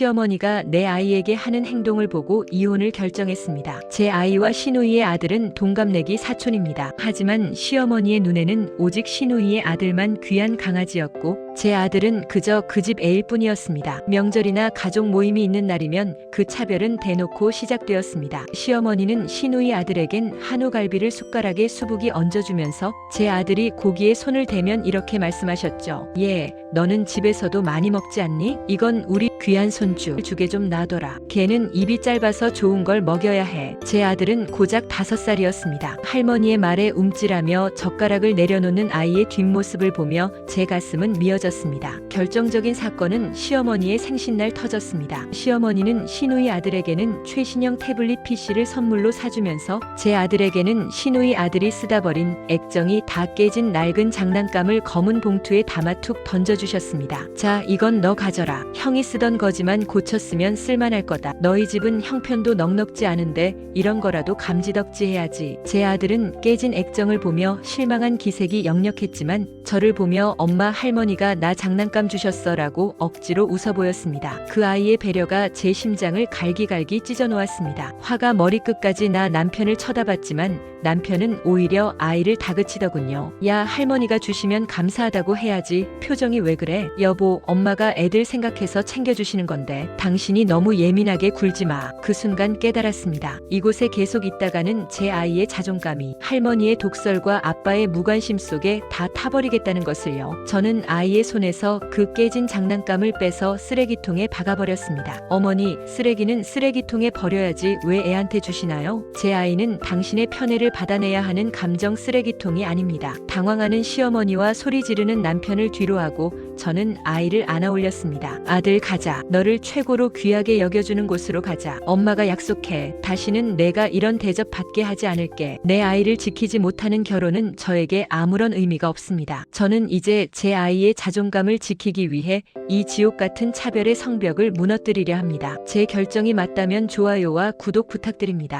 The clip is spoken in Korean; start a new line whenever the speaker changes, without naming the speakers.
시어머니가 내 아이에게 하는 행동을 보고 이혼을 결정했습니다. 제 아이와 시누이의 아들은 동갑내기 사촌입니다. 하지만 시어머니의 눈에는 오직 시누이의 아들만 귀한 강아지였고 제 아들은 그저 그 집 애일 뿐이었습니다. 명절이나 가족 모임이 있는 날이면 그 차별은 대놓고 시작되었습니다. 시어머니는 시누이 아들에겐 한우갈비를 숟가락에 수북이 얹어주면서 제 아들이 고기에 손을 대면 이렇게 말씀하셨죠. 예, 너는 집에서도 많이 먹지 않니? 이건 우리 귀한 손주. 주게 좀 놔둬라. 걔는 입이 짧아서 좋은 걸 먹여야 해. 제 아들은 고작 다섯 살이었습니다. 할머니의 말에 움찔하며 젓가락을 내려놓는 아이의 뒷모습을 보며 제 가슴은 미어 졌습니다. 결정적인 사건은 시어머니의 생신날 터졌습니다. 시어머니는 시누이 아들에게는 최신형 태블릿 PC를 선물로 사주면서 제 아들에게는 시누이 아들이 쓰다 버린 액정이 다 깨진 낡은 장난감을 검은 봉투에 담아 툭 던져주셨습니다. 자, 이건 너 가져라. 형이 쓰던 거지만 고쳤으면 쓸만할 거다. 너희 집은 형편도 넉넉지 않은데 이런 거라도 감지덕지 해야지. 제 아들은 깨진 액정을 보며 실망한 기색이 역력했지만 저를 보며 엄마 할머니가 나 장난감 주셨어 라고 억지로 웃어 보였습니다. 그 아이의 배려가 제 심장을 갈기갈기 찢어 놓았습니다. 화가 머리끝까지 나 남편을 쳐다봤지만 남편은 오히려 아이를 다그치더군요. 야, 할머니가 주시면 감사하다고 해야지. 표정이 왜 그래? 여보, 엄마가 애들 생각해서 챙겨주시는 건데. 당신이 너무 예민하게 굴지 마. 그 순간 깨달았습니다. 이곳에 계속 있다가는 제 아이의 자존감이 할머니의 독설과 아빠의 무관심 속에 다 타버리겠다는 것을요. 저는 아이의 손에서 그 깨진 장난감을 빼서 쓰레기통에 박아버렸습니다. 어머니, 쓰레기는 쓰레기통에 버려야지 왜 애한테 주시나요? 제 아이는 당신의 편애를 받아내야 하는 감정 쓰레기통이 아닙니다. 당황하는 시어머니와 소리 지르는 남편을 뒤로하고 저는 아이를 안아 올렸습니다. 아들 가자. 너를 최고로 귀하게 여겨주는 곳으로 가자. 엄마가 약속해. 다시는 내가 이런 대접 받게 하지 않을게. 내 아이를 지키지 못하는 결혼은 저에게 아무런 의미가 없습니다. 저는 이제 제 아이의 자존감을 지키기 위해 이 지옥 같은 차별의 성벽을 무너뜨리려 합니다. 제 결정이 맞다면 좋아요와 구독 부탁드립니다.